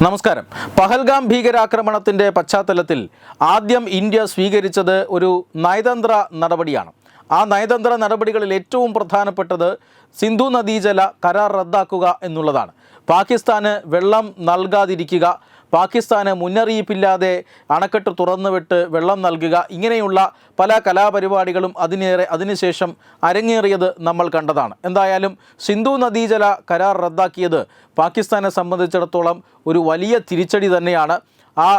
നമസ്കാരം. പഹൽഗാം ഭീകരാക്രമണത്തിന്റെ പശ്ചാത്തലത്തിൽ ആദ്യം ഇന്ത്യ സ്വീകരിച്ചത് ഒരു നയതന്ത്ര നടപടിയാണ്. ആ നയതന്ത്ര നടപടികളിൽ ഏറ്റവും പ്രധാനപ്പെട്ടത് സിന്ധു നദീജല കരാർ റദ്ദാക്കുക എന്നുള്ളതാണ്. പാകിസ്ഥാന് വെള്ളം നൽകാതിരിക്കുക പാകിസ്ഥാന് മുന്നറിയിപ്പില്ലാതെ അണക്കെട്ട് തുറന്നുവിട്ട് വെള്ളം നൽകുക ഇങ്ങനെയുള്ള പല കലാപരിപാടികളും അതിനേറെ അതിനുശേഷം അരങ്ങേറിയത് നമ്മൾ കണ്ടതാണ്. എന്തായാലും സിന്ധു നദീജല കരാർ റദ്ദാക്കിയത് പാകിസ്ഥാനെ സംബന്ധിച്ചിടത്തോളം ഒരു വലിയ തിരിച്ചടി തന്നെയാണ്. ആ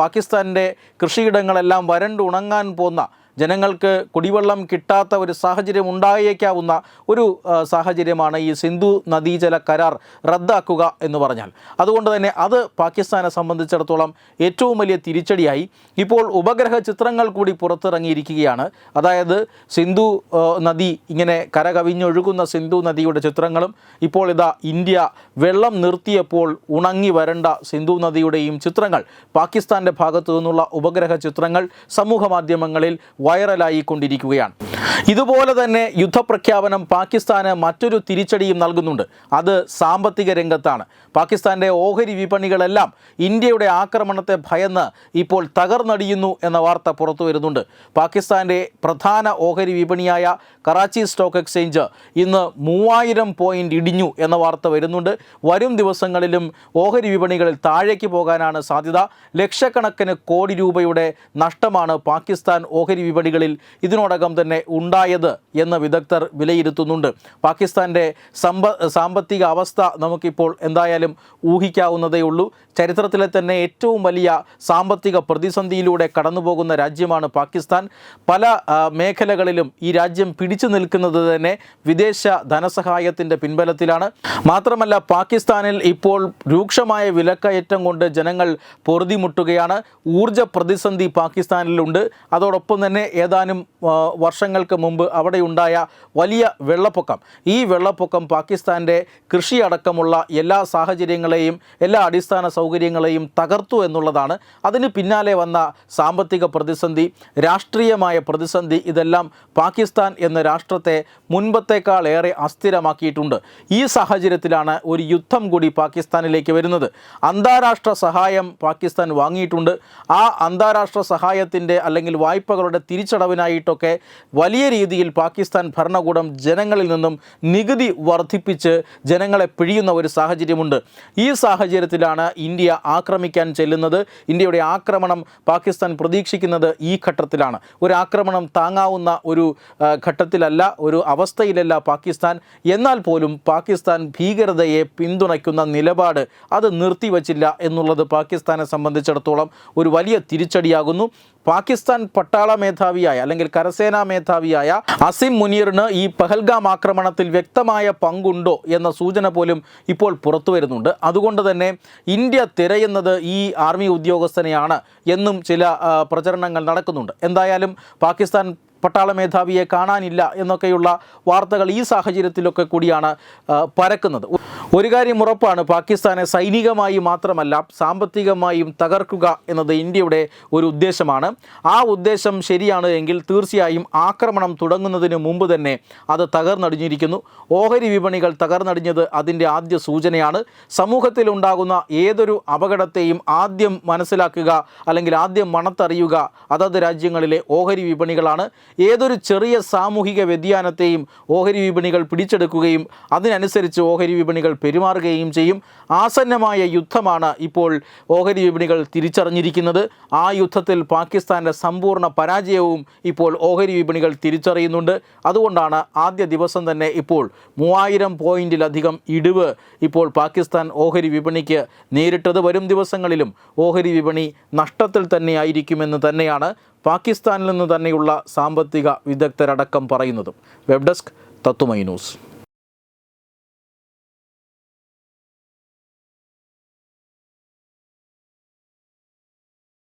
പാകിസ്ഥാന്റെ കൃഷിയിടങ്ങളെല്ലാം വരണ്ടുണങ്ങാൻ പോന്ന ജനങ്ങൾക്ക് കുടിവെള്ളം കിട്ടാത്ത ഒരു സാഹചര്യം ഉണ്ടായേക്കാവുന്ന ഒരു സാഹചര്യമാണ് ഈ സിന്ധു നദീജല കരാർ റദ്ദാക്കുക എന്ന് പറഞ്ഞാൽ. അതുകൊണ്ട് തന്നെ അത് പാകിസ്ഥാനെ സംബന്ധിച്ചിടത്തോളം ഏറ്റവും വലിയ തിരിച്ചടിയായി. ഇപ്പോൾ ഉപഗ്രഹ ചിത്രങ്ങൾ കൂടി പുറത്തിറങ്ങിയിരിക്കുകയാണ്. അതായത് സിന്ധു നദി ഇങ്ങനെ കരകവിഞ്ഞൊഴുകുന്ന സിന്ധു നദിയുടെ ചിത്രങ്ങളും ഇപ്പോൾ ഇതാ ഇന്ത്യ വെള്ളം നിർത്തിയപ്പോൾ ഉണങ്ങി വരണ്ട സിന്ധു നദിയുടെയും ചിത്രങ്ങൾ പാകിസ്ഥാന്റെ ഭാഗത്തു നിന്നുള്ള ഉപഗ്രഹ ചിത്രങ്ങൾ സമൂഹ മാധ്യമങ്ങളിൽ വൈറലായി കൊണ്ടിരിക്കുകയാണ് ഇതുപോലെ തന്നെ യുദ്ധപ്രഖ്യാപനം പാകിസ്ഥാന് മറ്റൊരു തിരിച്ചടിയും നൽകുന്നുണ്ട്. അത് സാമ്പത്തിക രംഗത്താണ്. പാകിസ്ഥാന്റെ ഓഹരി വിപണികളെല്ലാം ഇന്ത്യയുടെ ആക്രമണത്തെ ഭയന്ന് ഇപ്പോൾ തകർന്നടിയുന്നു എന്ന വാർത്ത പുറത്തു വരുന്നുണ്ട്. പാകിസ്ഥാന്റെ പ്രധാന ഓഹരി വിപണിയായ കറാച്ചി സ്റ്റോക്ക് എക്സ്ചേഞ്ച് ഇന്ന് മൂവായിരം പോയിന്റ് ഇടിഞ്ഞു എന്ന വാർത്ത വരുന്നുണ്ട്. വരും ദിവസങ്ങളിലും ഓഹരി വിപണികളിൽ താഴേക്ക് പോകാനാണ് സാധ്യത. ലക്ഷക്കണക്കിന് കോടി രൂപയുടെ നഷ്ടമാണ് പാകിസ്ഥാൻ ഓഹരി വിപണികളിൽ ഇതിനോടകം തന്നെ ഉണ്ടായത് എന്ന് വിദഗ്ധർ വിലയിരുത്തുന്നുണ്ട്. പാകിസ്ഥാന്റെ സമ്പ സാമ്പത്തിക അവസ്ഥ നമുക്കിപ്പോൾ എന്തായാലും ഊഹിക്കാവുന്നതേ ഉള്ളൂ. ചരിത്രത്തിലെ തന്നെ ഏറ്റവും വലിയ സാമ്പത്തിക പ്രതിസന്ധിയിലൂടെ കടന്നുപോകുന്ന രാജ്യമാണ് പാകിസ്ഥാൻ. പല മേഖലകളിലും ഈ രാജ്യം പിടിച്ചു നിൽക്കുന്നത് തന്നെ വിദേശ ധനസഹായത്തിന്റെ പിൻബലത്തിലാണ്. മാത്രമല്ല പാകിസ്ഥാനിൽ ഇപ്പോൾ രൂക്ഷമായ വിലക്കയറ്റം കൊണ്ട് ജനങ്ങൾ പൊറുതിമുട്ടുകയാണ്. ഊർജ പ്രതിസന്ധി പാകിസ്ഥാനിലുണ്ട്. അതോടൊപ്പം തന്നെ ഏതാനും വർഷങ്ങൾക്ക് മുമ്പ് അവിടെയുണ്ടായ വലിയ വെള്ളപ്പൊക്കം. ഈ വെള്ളപ്പൊക്കം പാകിസ്ഥാന്റെ കൃഷി അടക്കമുള്ള എല്ലാ സാഹചര്യങ്ങളെയും എല്ലാ അടിസ്ഥാന സൗകര്യങ്ങളെയും തകർത്തു എന്നുള്ളതാണ്. അതിന് പിന്നാലെ വന്ന സാമ്പത്തിക പ്രതിസന്ധി രാഷ്ട്രീയമായ പ്രതിസന്ധി ഇതെല്ലാം പാകിസ്ഥാൻ എന്ന രാഷ്ട്രത്തെ മുൻപത്തേക്കാൾ ഏറെ അസ്ഥിരമാക്കിയിട്ടുണ്ട്. ഈ സാഹചര്യത്തിലാണ് ഒരു യുദ്ധം കൂടി പാകിസ്ഥാനിലേക്ക് വരുന്നത്. അന്താരാഷ്ട്ര സഹായം പാകിസ്ഥാൻ വാങ്ങിയിട്ടുണ്ട്. ആ അന്താരാഷ്ട്ര സഹായത്തിന്റെ അല്ലെങ്കിൽ വായ്പകളുടെ തിരിച്ചടവിനായിട്ടൊക്കെ വലിയ രീതിയിൽ പാകിസ്ഥാൻ ഭരണകൂടം ജനങ്ങളിൽ നിന്നും നികുതി വർദ്ധിപ്പിച്ച് ജനങ്ങളെ പിഴിയുന്ന ഒരു സാഹചര്യമുണ്ട്. ഈ സാഹചര്യത്തിലാണ് ഇന്ത്യ ആക്രമിക്കാൻ ചെല്ലുന്നത്. ഇന്ത്യയുടെ ആക്രമണം പാകിസ്ഥാൻ പ്രതീക്ഷിക്കുന്നത് ഈ ഘട്ടത്തിലാണ്. ഒരു ആക്രമണം താങ്ങാവുന്ന ഒരു ഘട്ടത്തിലല്ല ഒരു അവസ്ഥയിലല്ല പാകിസ്ഥാൻ. എന്നാൽ പോലും പാകിസ്ഥാൻ ഭീകരതയെ പിന്തുണയ്ക്കുന്ന നിലപാട് അത് നിർത്തിവച്ചില്ല എന്നുള്ളത് പാകിസ്ഥാനെ സംബന്ധിച്ചിടത്തോളം ഒരു വലിയ തിരിച്ചടിയാകുന്നു. പാകിസ്ഥാൻ പട്ടാള മേധാവിയായ അല്ലെങ്കിൽ കരസേനാ മേധാവിയായ അസിം മുനീറിന് ഈ പഹൽഗാം ആക്രമണത്തിൽ വ്യക്തമായ പങ്കുണ്ടോ എന്ന സൂചന പോലും ഇപ്പോൾ പുറത്തു വരുന്നുണ്ട്. അതുകൊണ്ട് തന്നെ ഇന്ത്യ തിരയുന്നത് ഈ ആർമി ഉദ്യോഗസ്ഥനെയാണ് എന്നും ചില പ്രചരണങ്ങൾ നടക്കുന്നുണ്ട്. എന്തായാലും പാകിസ്ഥാൻ പട്ടാള മേധാവിയെ കാണാനില്ല എന്നൊക്കെയുള്ള വാർത്തകൾ ഈ സാഹചര്യത്തിലൊക്കെ കൂടിയാണ് പരക്കുന്നത്. ഒരു കാര്യം ഉറപ്പാണ് പാകിസ്ഥാനെ സൈനികമായി മാത്രമല്ല സാമ്പത്തികമായും തകർക്കുക എന്നത് ഇന്ത്യയുടെ ഒരു ഉദ്ദേശമാണ്. ആ ഉദ്ദേശം ശരിയാണ് എങ്കിൽ തീർച്ചയായും ആക്രമണം തുടങ്ങുന്നതിന് മുമ്പ് തന്നെ അത് തകർന്നടിഞ്ഞിരിക്കുന്നു. ഓഹരി വിപണികൾ തകർന്നടിഞ്ഞത് അതിന്റെ ആദ്യ സൂചനയാണ്. സമൂഹത്തിൽ ഉണ്ടാകുന്ന ഏതൊരു അപകടത്തെയും ആദ്യം മനസ്സിലാക്കുക അല്ലെങ്കിൽ ആദ്യം മണത്തറിയുക അതത് രാജ്യങ്ങളിലെ ഓഹരി വിപണികളാണ്. ഏതൊരു ചെറിയ സാമൂഹിക വ്യതിയാനത്തെയും ഓഹരി വിപണികൾ പിടിച്ചെടുക്കുകയും അതിനനുസരിച്ച് ഓഹരി വിപണികൾ പെരുമാറുകയും ചെയ്യും. ആസന്നമായ യുദ്ധമാണ് ഇപ്പോൾ ഓഹരി വിപണികൾ തിരിച്ചറിഞ്ഞിരിക്കുന്നത്. ആ യുദ്ധത്തിൽ പാകിസ്ഥാന്റെ സമ്പൂർണ പരാജയവും ഇപ്പോൾ ഓഹരി വിപണികൾ തിരിച്ചറിയുന്നുണ്ട്. അതുകൊണ്ടാണ് ആദ്യ ദിവസം തന്നെ ഇപ്പോൾ മൂവായിരം പോയിന്റിലധികം ഇടിവ് ഇപ്പോൾ പാകിസ്ഥാൻ ഓഹരി വിപണിക്ക് നേരിട്ടത്. വരും ദിവസങ്ങളിലും ഓഹരി വിപണി നഷ്ടത്തിൽ തന്നെയായിരിക്കുമെന്ന് തന്നെയാണ് പാകിസ്ഥാനിൽ നിന്ന് തന്നെയുള്ള സാമ്പത്തിക വിദഗ്ധരടക്കം പറയുന്നതും. വെബ് ഡെസ്ക് തത്തുമൈ news.